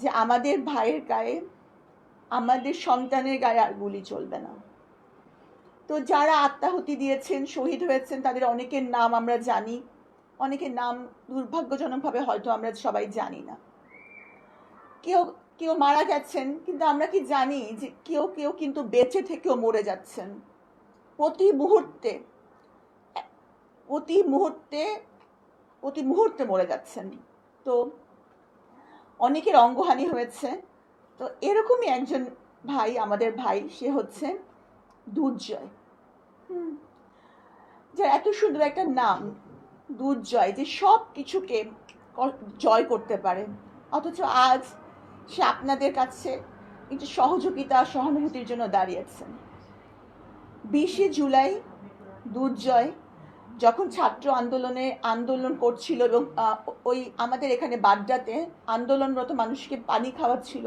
যে আমাদের ভাইয়ের গায়ে আমাদের সন্তানের গায়ে আর গুলি চলবে না। তো যারা আত্মাহুতি দিয়েছেন, শহীদ হয়েছেন, তাদের অনেকের নাম আমরা জানি, অনেকের নাম দুর্ভাগ্যজনকভাবে হয়তো আমরা সবাই জানি না। কেউ কেউ মারা গেছেন, কিন্তু আমরা কি জানি যে কেউ কেউ কিন্তু বেঁচে থেকেও মরে যাচ্ছেন। প্রতি মুহূর্তে প্রতি মুহূর্তে প্রতি মুহূর্তে মরে যাচ্ছেন। তো অনেকের অঙ্গহানি হয়েছে। তো এরকমই একজন ভাই, আমাদের ভাই, সে হচ্ছে দুর্জয়। হুম। যার এত সুন্দর একটা নাম, দুর্জয়, যে সব কিছুকে জয় করতে পারে। অথচ আজ সে আপনাদের কাছে একটু সহযোগিতা, সহানুভূতির জন্য দাঁড়িয়েছেন বিশে জুলাই দুর্জয় যখন ছাত্র আন্দোলনে আন্দোলন করছিল এবং ওই আমাদের এখানে বাড্ডাতে আন্দোলনরত মানুষকে পানি খাওয়াচ্ছিল,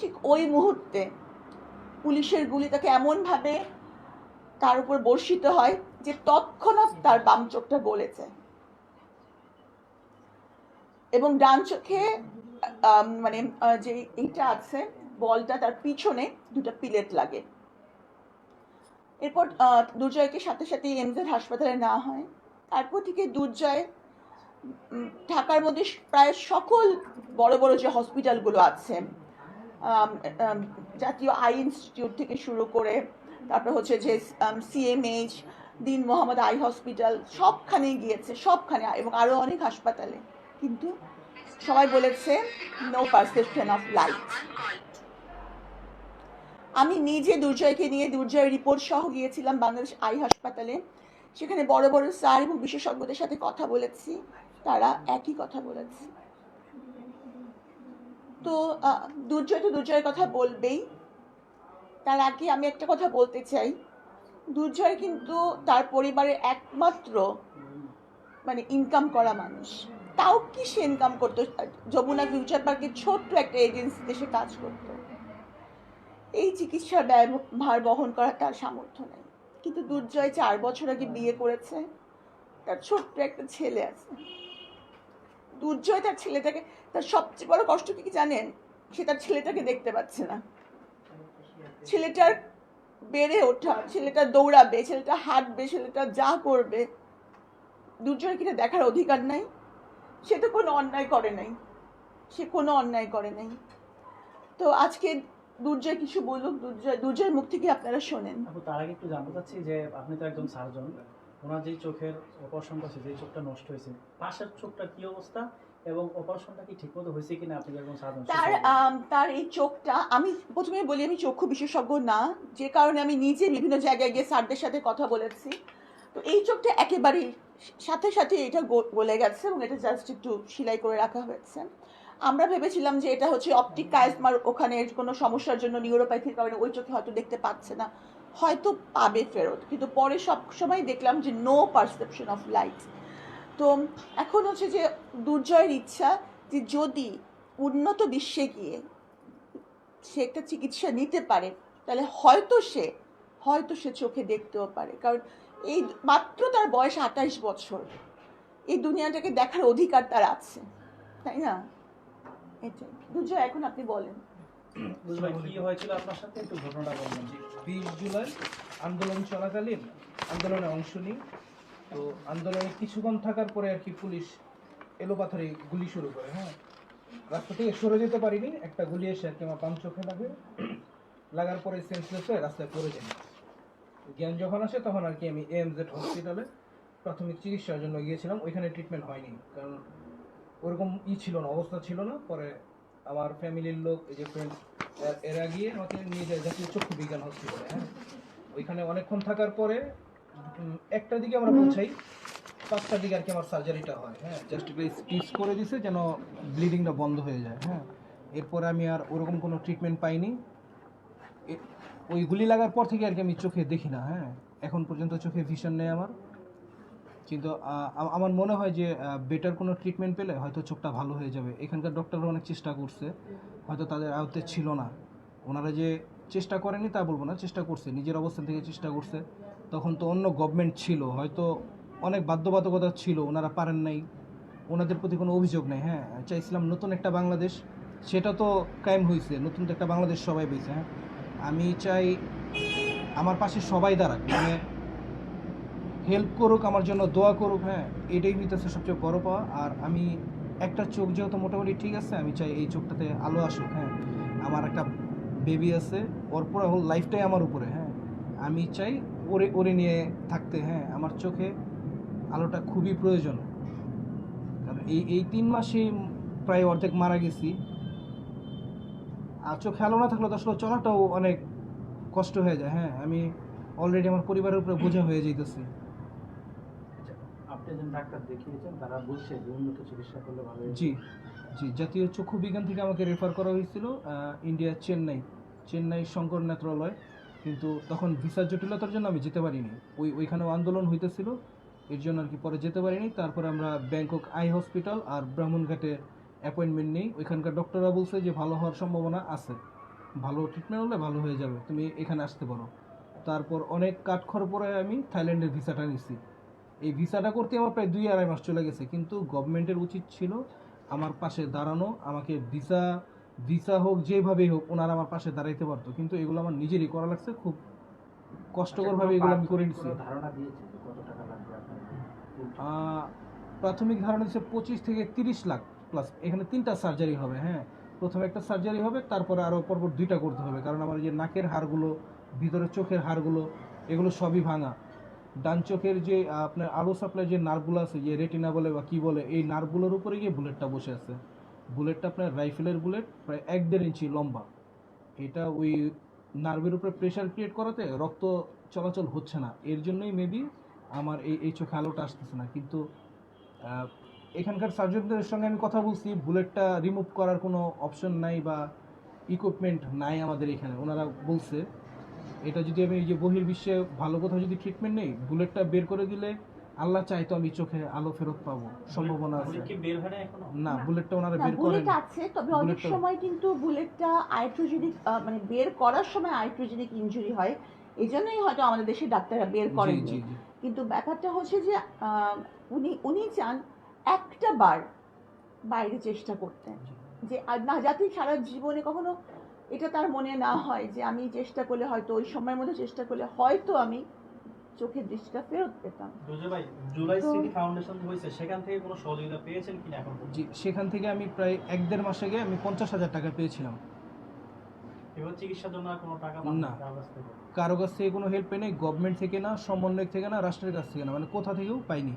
ঠিক ওই মুহূর্তে পুলিশের গুলি তাকে এমনভাবে তার উপর বর্ষিত হয় যে তৎক্ষণাৎ তার বাম চোখটা গলেছে। এবং ডান চোখে মানে যে এইটা আছে, বলটা তার পিছনে দুটো পিলেট লাগে। এরপর দুর্জয়কে সাথে সাথে এমজেড হাসপাতালে নেওয়া হয়। তারপর থেকে দুর্জয় ঢাকার মধ্যে প্রায় সকল বড় বড় যে হসপিটালগুলো আছে জাতীয় আই ইনস্টিটিউট থেকে শুরু করে, তারপর হচ্ছে যে সিএমএইচ দিন মোহাম্মদ আই হসপিটাল, সবখানেই গিয়েছে, সবখানে, এবং আরও অনেক হাসপাতালে। কিন্তু সবাই বলেছে নো পারসেপশন অফ লাইট আমি নিজে দুর্জয়কে নিয়ে দুর্জয় রিপোর্ট সহ গিয়েছিলাম বাংলাদেশ আই হাসপাতালে। সেখানে বড় বড় স্যার এবং বিশেষজ্ঞদের সাথে কথা বলেছি। তারা একই কথা বলেছে। তো দুর্জয় তো দুর্জয়ের কথা বলবেই। তার আগে আমি একটা কথা বলতে চাই। দুর্জয় কিন্তু তার পরিবারের একমাত্র মানে ইনকাম করা মানুষ। তাও কি সে ইনকাম করতো? যমুনা ফিউচার পার্কের ছোট্ট একটা এজেন্সিতে সে কাজ করতো। এই চিকিৎসার ভার বহন করার তার সামর্থ্য নেই। কিন্তু দুর্জয় চার বছর আগে বিয়ে করেছে। তার ছোট্ট একটা ছেলে আছে। দুর্জয় তার ছেলেটাকে, তার সবচেয়ে বড় কষ্ট কি জানেন? সে তার ছেলেটাকে দেখতে পাচ্ছে না। ছেলেটার বেড়ে ওঠা, ছেলেটা দৌড়াবে, ছেলেটা হাঁটবে, ছেলেটা যা করবে, দুর্জয় কিনা দেখার অধিকার নাই। সে তো কোনো অন্যায় করে নাই। সে কোনো অন্যায় করে নাই। তো আজকে দুর্জয় কিছু বলুক দুর্জয় দুর্জয়ের মুখ থেকে আপনারা শোনেন। তার আগে একটু জানতে চাচ্ছি যে আপনি তো একজন সার্জন ওনার চোখের অপারেশন করছে চোখটা নষ্ট হয়েছে পাশের চোখটা কি অবস্থা এবং অপারেশনটা কি ঠিকমতো হয়েছে কিনা আপনি সার্জন তার তার এই চোখটা আমি প্রথমে বলি আমি চক্ষু বিশেষজ্ঞ না যে কারণে আমি নিজে বিভিন্ন জায়গায় গিয়ে স্যারদের সাথে কথা বলেছি। তো এই চোখটা একেবারেই সাথে সাথে এটা গলে গেছে এবং এটা জাস্ট একটু সেলাই করে রাখা হয়েছে। আমরা ভেবেছিলাম যে এটা হচ্ছে অপটিক কায়াসমার ওখানে কোনো সমস্যার জন্য নিউরোপ্যাথির কারণে ওই চোখে হয়তো দেখতে পাচ্ছে না। হয়তো পাবে ফেরত, কিন্তু পরে সব সময় দেখলাম যে নো পারসেপশন অফ লাইট তো এখন হচ্ছে যে দুর্জয়ের ইচ্ছা যে যদি উন্নত বিশ্বে গিয়ে সে একটা চিকিৎসা নিতে পারে, তাহলে হয়তো সে হয়তো সে চোখে দেখতেও পারে। কারণ এই মাত্র তার বয়স আঠাইশ বছর। এই দুনিয়াটাকে দেখার অধিকার তার আছে, তাই না? এটাই। এখন আপনি বলেন। হয়েছিল আপনার সাথে? একটু ঘটনাটা বলবেন। বিশ জুলাই আন্দোলন চলাকালীন আন্দোলনে অংশ নিই। তো আন্দোলনে কিছুক্ষণ থাকার পরে আর কি পুলিশ এলোপাথারি গুলি শুরু করে হ্যাঁ? রাস্তা থেকে সরে যেতে পারিনি, একটা গুলি এসে আর কি আমার পাম চোখে লাগে। লাগার পরে সেন্সলেস হয়ে রাস্তায় পড়ে যাই জ্ঞান যখন আসে তখন আর কি আমি এএমজেড হসপিটালে প্রাথমিক চিকিৎসার জন্য গিয়েছিলাম। ওইখানে ট্রিটমেন্ট হয়নি, কারণ ওরকম ই ছিল না, অবস্থা ছিল না। পরে আমার ফ্যামিলির লোক, এই যে ফ্রেন্ড এরা গিয়ে আমাকে নিয়ে যায়, জাতীয় চক্ষু বিজ্ঞান হসপিটালে হ্যাঁ? ওইখানে অনেকক্ষণ থাকার পরে একটার দিকে আমরা পৌঁছাই পাঁচটার দিকে আর কি আমার সার্জারিটা হয় হ্যাঁ? জাস্ট স্টিচ করে দিছে যেন ব্লিডিংটা বন্ধ হয়ে যায় হ্যাঁ? এরপরে আমি আর ওরকম কোনো ট্রিটমেন্ট পাইনি। ওই গুলি লাগার পর থেকে আর কি আমি চোখে দেখি না হ্যাঁ? এখন পর্যন্ত চোখে ভিশন নেই আমার। কিন্তু আমার মনে হয় যে বেটার কোনো ট্রিটমেন্ট পেলে হয়তো চোখটা ভালো হয়ে যাবে। এখানকার ডক্টররা অনেক চেষ্টা করছে। হয়তো তাদের আয়ত্তে ছিল না। ওনারা যে চেষ্টা করেনি তা বলব না, চেষ্টা করছে। নিজের অবস্থান থেকে চেষ্টা করছে। তখন তো অন্য গভর্নমেন্ট ছিল। হয়তো অনেক বাধ্যবাধকতা ছিল। ওনারা পারেন নাই। ওনাদের প্রতি কোনো অভিযোগ নেই। হ্যাঁ চাইছিলাম নতুন একটা বাংলাদেশ। সেটা তো কায়েম হয়েছে নতুন তো একটা বাংলাদেশ সবাই পেয়েছে হ্যাঁ। আমি চাই আমার পাশে সবাই দাঁড়াক। মানে হেল্প করুক, আমার জন্য দোয়া করুক হ্যাঁ এটাই হইতেছে সবচেয়ে বড় পাওয়া। আর আমি একটা চোখ যেহেতু মোটামুটি ঠিক আছে, আমি চাই এই চোখটাতে আলো আসুক হ্যাঁ। আমার একটা বেবি আছে, ওর পুরো লাইফটাই আমার উপরে হ্যাঁ। আমি চাই ওরে ওরে নিয়ে থাকতে হ্যাঁ। আমার চোখে আলোটা খুবই প্রয়োজন। কারণ এই এই তিন মাসে প্রায় অর্ধেক মারা গেছি। আর চোখে আলো না থাকলে তো আসলে চলাটাও অনেক কষ্ট হয়ে যায় হ্যাঁ। আমি অলরেডি আমার পরিবারের উপরে বোঝা হয়ে আপনি ডাক্তার দেখিয়েছেন, তারা বলছে উন্নত চিকিৎসা করলে ভালো জি জি, জাতীয় চক্ষু বিজ্ঞান থেকে আমাকে রেফার করা হয়েছিল ইন্ডিয়া চেন্নাই চেন্নাই শঙ্কর নেত্রালয়, কিন্তু তখন ভিসা জটিলতার জন্য আমি যেতে পারিনি। ওই, ওইখানেও আন্দোলন হইতেছিল, এর জন্য আর কি পরে যেতে পারিনি। তারপরে আমরা ব্যাংকক আই হসপিটাল আর ব্রাহ্মণঘাটে অ্যাপয়েন্টমেন্ট নেই। ওইখানকার ডক্টররা বলছে যে ভালো হওয়ার সম্ভাবনা আছে। ভালো ট্রিটমেন্ট হলে ভালো হয়ে যাবে। তুমি এখানে আসতে পারো। তারপর অনেক কাঠখড় পরে আমি থাইল্যান্ডের ভিসাটা নিছি। এই ভিসাটা করতে আমার প্রায় দুই আড়াই মাস চলে গেছে কিন্তু গভর্নমেন্টের উচিত ছিল আমার পাশে দাঁড়ানো আমাকে ভিসা ভিসা হোক যেভাবেই হোক ওনারা আমার পাশে দাঁড়াইতে পারতো কিন্তু এগুলো আমার নিজেরই করা লাগছে খুব কষ্টকরভাবে এগুলো আমি করে নিচ্ছি প্রাথমিক ধারণা হচ্ছে পঁচিশ থেকে তিরিশ লাখ প্লাস এখানে তিনটা সার্জারি হবে হ্যাঁ। প্রথমে একটা সার্জারি হবে তারপরে আরও পরপর দুইটা করতে হবে কারণ আমার এই যে নাকের হাড়গুলো ভিতরে চোখের হাড়গুলো এগুলো সবই ভাঙা। ডান চোখের যে আপনার আলো সাপ্লাই যে নার্ভগুলো আছে, যে রেটিনা বলে বা কি বলে, এই নার্ভগুলোর উপরে গিয়ে বুলেটটা বসে আছে। বুলেটটা আপনার রাইফেলের বুলেট প্রায় এক দেড় ইঞ্চি লম্বা। এটা ওই নার্ভের উপরে প্রেশার ক্রিয়েট করাতে রক্ত চলাচল হচ্ছে না। এর জন্যই মেবি আমার এই এই চোখে আলোটা আসতেছে না। কিন্তু এখানকার সার্জনদের সঙ্গে আমি কথা বলছি বুলেটটা রিমুভ করার কোনো অপশন নাই বা ইকুইপমেন্ট নাই আমাদের এখানে। ওনারা বলছে এটা যদি আমি এই যে বহির্বিশ্বে ভালো কোথাও যদি ট্রিটমেন্ট নেই বুলেটটা বের করে দিলে আল্লাহ চাইতো আমি চোখে আলো ফেরত পাবো সম্ভাবনা আছে। কি বের হয় না এখনও? না বুলেটটা ওনারা বের করেন। বুলেট আছে তবে অনেক সময় কিন্তু বুলেটটা আইট্রোজেনিক মানে বের করার সময় আইট্রোজেনিক ইনজুরি হয়। এই জন্যই হয়তো আমাদের দেশের ডাক্তাররা বের করেন জি জি জি। কিন্তু ব্যাপারটা হচ্ছে যে আহ, উনি উনি চান একটা বার বাইরে চেষ্টা করতে। যে না যাতে সারা জীবনে কখনো এটা তার মনে না হয় যে আমি চেষ্টা করলে হয়তো ওই সময়ের মধ্যে চেষ্টা করলে হয়তো আমি চোখের দৃষ্টিটা ফেরত পেতাম ভাই জুলাই স্মৃতি ফাউন্ডেশন হয়েছে সেখান থেকে কোনো সহযোগিতা পেয়েছেন কিনা এখন? জি সেখান থেকে আমি প্রায় এক দেড় মাস আগে আমি পঞ্চাশ হাজার টাকা পেয়েছিলাম এবার চিকিৎসার জন্য আর কোনো টাকা না। কারও কাছ থেকে? কোনো হেল্প নেই গভর্নমেন্ট থেকে না সমন্বয়ক থেকে না রাষ্ট্রের কাছ থেকে না মানে কোথা থেকেও পাইনি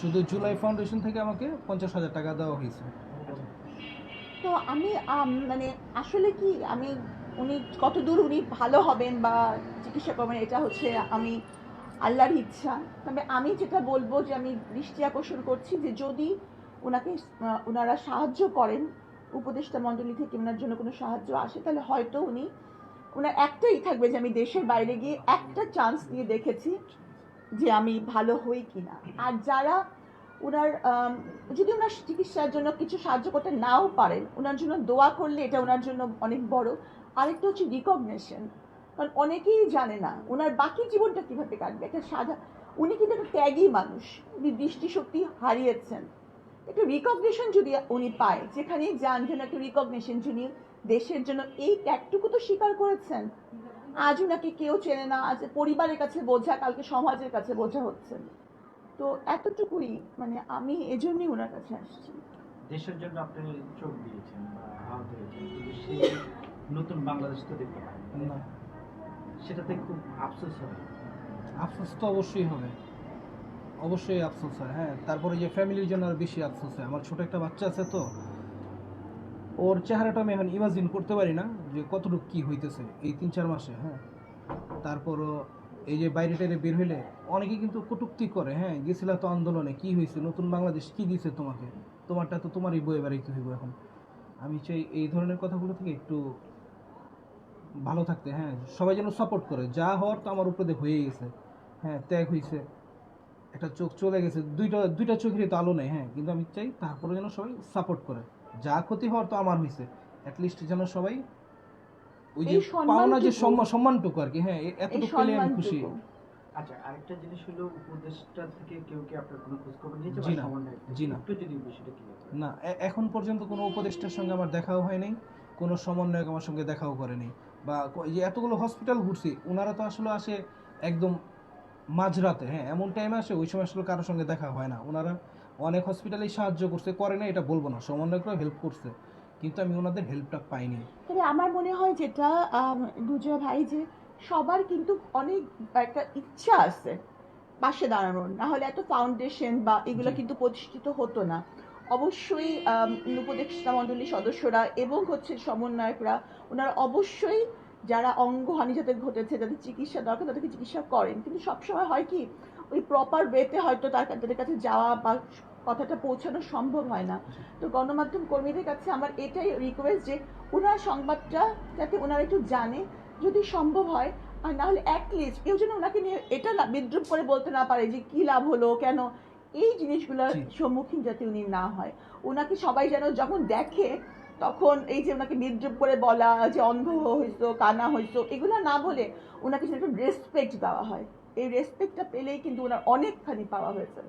শুধু জুলাই ফাউন্ডেশন থেকে আমাকে পঞ্চাশ হাজার টাকা দেওয়া হয়েছে তো আমি মানে আসলে কি, আমি, উনি কতদূর উনি ভালো হবেন বা চিকিৎসা করবেন, এটা হচ্ছে আমি আল্লাহর ইচ্ছা। তবে আমি যেটা বলব যে আমি দৃষ্টি আকর্ষণ করছি যে যদি ওনাকে ওনারা সাহায্য করেন, উপদেষ্টা মণ্ডলী থেকে ওনার জন্য কোনো সাহায্য আসে, তাহলে হয়তো উনি ওনার একটাই থাকবে যে আমি দেশের বাইরে গিয়ে একটা চান্স দিয়ে দেখেছি যে আমি ভালো হই কিনা। আর যারা ওনার যদি ওনার চিকিৎসার জন্য কিছু সাহায্য করতে নাও পারেন ওনার জন্য দোয়া করলে এটা ওনার জন্য অনেক বড়। আরেকটা হচ্ছে রিকগনেশন কারণ অনেকেই জানে না ওনার বাকি জীবনটা কীভাবে কাটবে। একটা সাধা, উনি কিন্তু একটা ত্যাগী মানুষ, উনি দৃষ্টিশক্তি হারিয়েছেন। একটা রিকগনেশন যদি উনি পায়, যেখানেই যান যেন একটা রিকগনেশন যিনি দেশের জন্য এই ত্যাগটুকু তো স্বীকার করেছেন, আজ ওনাকে কেউ চেনে না, আজ পরিবারের কাছে বোঝা, কালকে সমাজের কাছে বোঝা হচ্ছেন তো এতটুকুই মানে আমি এজন্যই ওনার কাছে আসছি। দেশের জন্য আপনি চোখ দিয়েছেন আহত হয়েছেন নতুন বাংলাদেশ তো দেখতে পারেন না। সেটাতে খুব আফসোস হবে। আফসোস তো অবশ্যই হবে। অবশ্যই আফসোস হয় হ্যাঁ। তারপরে যে ফ্যামিলির জন্য আর বেশি আফসোস হয়। আমার ছোট একটা বাচ্চা আছে তো ওর চেহারাটা আমি এখন ইমাজিন করতে পারি না যে কতটুকু কি হইতেছে এই তিন চার মাসে হ্যাঁ। তারপরও এই যে বাইরে টাইরে বের হইলে অনেকে কিন্তু কটুক্তি করে হ্যাঁ গেছিলা তো আন্দোলনে, কি হয়েছে নতুন বাংলাদেশ কি দিছে তোমাকে? তোমারটা তো তোমারই বয়ে বেড়াইতে হইব এখন। আমি চাই এই ধরনের কথাগুলো থেকে একটু ভালো থাকতে হ্যাঁ সবাই যেন সাপোর্ট করে। যা হওয়ার তো আমার উপরে হয়ে গেছে। হ্যাঁ ত্যাগ হয়েছে একটা চোখ চলে গেছে। দুইটা দুইটা চোখেরই তো আলো নেই হ্যাঁ কিন্তু আমি চাই তারপরে যেন সবাই সাপোর্ট করে। যা ক্ষতি হওয়ার তো আমার হয়েছে অ্যাটলিস্ট যেন সবাই ওই যে পাওনা যে সম্মান সম্মানটুকু আর কি হ্যাঁ এতটুকু পেলে আমি খুশি। আচ্ছা আরেকটা জিনিস হলো উপদেষ্টা থেকে কেউ কি আপনার কোনো খোঁজ খবর নিয়েছে জি না, জি না। একটু যদি বিষয়টা কি না এখন পর্যন্ত কোনো উপদেষ্টার সঙ্গে আমার দেখাও হয়নি কোনো সমন্বয়ক আমার সঙ্গে দেখাও করেনি। বা যে এতগুলো হসপিটাল ঘুরছি ওনারা তো আসলে আসে একদম মাঝরাতে হ্যাঁ এমন টাইমে আসে ওই সময় আসলে কারোর সঙ্গে দেখা হয় না। ওনারা অনেক হসপিটালেই সাহায্য করছে করে না এটা বলব না সমন্বয়করা হেল্প করছে। কিন্তু আমি ওনাদের হেল্পটা পাইনি। তবে আমার মনে হয় যেটা দুজয় ভাই যে সবার কিন্তু অনেক একটা ইচ্ছা আছে পাশে দাঁড়ানোর। না হলে এত ফাউন্ডেশন বা এগুলো কিন্তু প্রতিষ্ঠিত হতো না। অবশ্যই উপদেষ্টা মণ্ডলীর সদস্যরা এবং হচ্ছে সমন্বয়করা ওনারা অবশ্যই যারা অঙ্গহানি যাদের ঘটেছে যাদের চিকিৎসা দরকার তাদেরকে চিকিৎসা করেন। কিন্তু সবসময় হয় কি ওই প্রপার ওয়েতে হয়তো তার তাদের কাছে যাওয়া বা কথাটা পৌঁছানো সম্ভব হয় না। তো গণমাধ্যম কর্মীদের কাছে আমার এটাই রিকোয়েস্ট যে ওনার সংবাদটা যাতে ওনারা একটু জানে যদি সম্ভব হয় আর না হলে অ্যাটলিস্ট কেউ যেন ওনাকে নিয়ে এটা বিদ্রুপ করে বলতে না পারে যে কি লাভ হলো কেন? এই জিনিসগুলোর সম্মুখীন যাতে উনি না হয়। ওনাকে সবাই যেন যখন দেখে তখন এই যে ওনাকে বিদ্রুপ করে বলা যে অন্ধ হয়েছো কানা হয়েছো এগুলো না বলে ওনাকে যেন একটু রেসপেক্ট দেওয়া হয়। এই রেসপেক্টটা পেলেই কিন্তু ওনার অনেকখানি পাওয়া হয়েছে।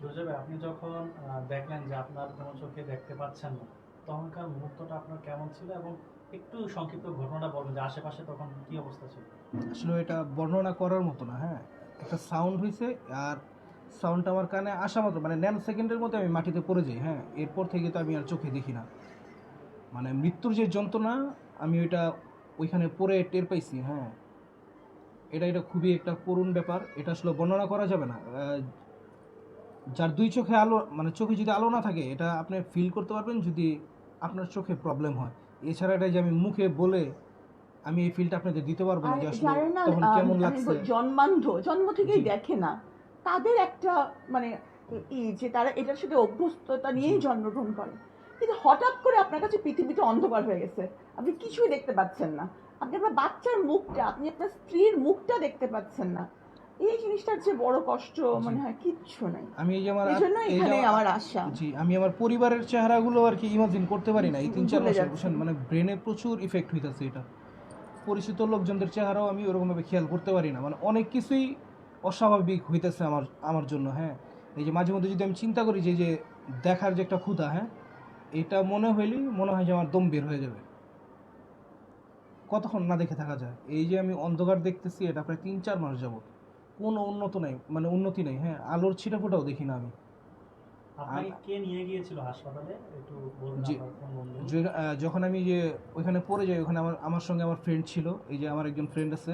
দুর্জয় ভাই, আপনি যখন দেখলেন যে আপনার কোনো চোখে দেখতে পাচ্ছেন না তখনকার মুহূর্তটা আপনার কেমন ছিল এবং একটু সংক্ষিপ্ত ঘটনাটা বলবেন যে আশেপাশে তখন কি অবস্থা ছিল? আসলে এটা বর্ণনা করার মতো না হ্যাঁ? একটা সাউন্ড হয়েছে আর সাউন্ডটা আমার কানে আসা মাত্র মানে ন্যানো সেকেন্ডের মধ্যে আমি মাটিতে পড়ে যাই হ্যাঁ? এরপর থেকে তো আমি আর চোখে দেখি না। মানে মৃত্যুর যে যন্ত্রণা আমি ওইটা ওইখানে পড়ে টের পাইছি হ্যাঁ? এটা এটা খুবই একটা করুণ ব্যাপার এটা আসলে বর্ণনা করা যাবে না। যার দুই চোখে আলো মানে চোখে যদি আলো না থাকে এটা আপনি ফিল করতে পারবেন যদি আপনার চোখে প্রবলেম হয়। এছাড়া এটা যে আমি মুখে বলে আমি এই ফিলটা আপনাদের দিতে পারব না যে আসলে যারা না তখন কেমন লাগছে। জন্মান্ধ জন্ম থেকেই দেখে না তাদের একটা মানে ই যে তারা এটার সাথে অভ্যস্ততা নিয়েই জন্মগ্রহণ করে। কিন্তু হঠাৎ করে আপনার কাছে পৃথিবীতে অন্ধকার হয়ে গেছে আপনি কিছুই দেখতে পাচ্ছেন না। আপনি আপনার বাচ্চার মুখটা আপনি আপনার স্ত্রীর মুখটা দেখতে পাচ্ছেন না। এই জিনিসটার যে বড় কষ্ট মনে হয় কিচ্ছু নাই। আমি এই যে আমার এই জন্য এই যে এখানে আমার- আশা। জি আমি আমার পরিবারের চেহারাগুলো আর কি ইমাজিন করতে পারি না। এই তিন চার ভুলে মাসে যাচ্ছি। বুঝছেন মানে ব্রেনে প্রচুর ইফেক্ট হইতাছে এটা। পরিচিত লোকজনদের চেহারাও আমি ওরকমভাবে খেয়াল করতে পারি না। মানে অনেক কিছুই অস্বাভাবিক হইতেছে আমার আমার জন্য হ্যাঁ। এই যে মাঝে মধ্যে যদি আমি চিন্তা করি যে যে দেখার যে একটা ক্ষুধা হ্যাঁ এটা মনে হইলেই মনে হয় যে আমার দম বের হয়ে যাবে। কতক্ষণ না দেখে থাকা যায়? এই যে আমি অন্ধকার দেখতেছি এটা প্রায় তিন চার মাস যাবত কোনো উন্নত নাই মানে উন্নতি নেই হ্যাঁ আলোর ছিটাফোটাও দেখি না আমি। যখন আমি যে ওইখানে পড়ে যাই ওখানে আমার আমার সঙ্গে আমার ফ্রেন্ড ছিল এই যে আমার একজন ফ্রেন্ড আছে।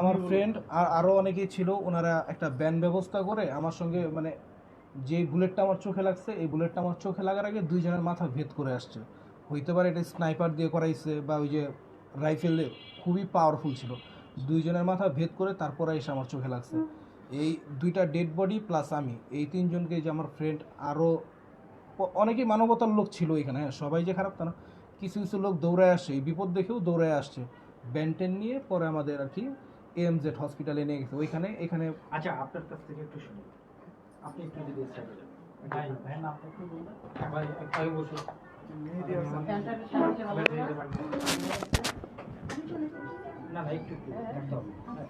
আমার ফ্রেন্ড আর আরও অনেকেই ছিল ওনারা একটা ব্যান ব্যবস্থা করে আমার সঙ্গে মানে যে বুলেটটা আমার চোখে লাগছে এই বুলেটটা আমার চোখে লাগার আগে দুইজনের মাথা ভেদ করে আসছে। হইতে পারে এটা স্নাইপার দিয়ে করাইছে বা ওই যে রাইফেলে খুবই পাওয়ারফুল ছিল। দুইজনের মাথা ভেদ করে তারপরে এসে আমার চোখে লাগছে। এই দুইটা ডেড বডি প্লাস আমি এই তিনজনকে যে আমার ফ্রেন্ড আরও অনেকেই মানবতার লোক ছিল এখানে হ্যাঁ সবাই যে খারাপ তা না। কিছু কিছু লোক দৌড়ায় আসছে এই বিপদ দেখেও দৌড়ায় আসছে। ব্যান্টেন নিয়ে পরে আমাদের আর কি এমজেড হসপিটালে নিয়ে গেছে। ওইখানে এখানে আচ্ছা আপনার কাছ থেকে একটু শুনি আপনি একটু যদি ভাই ভাইয়ের নামটা একটু বলবেন ভাই আমি বসুন না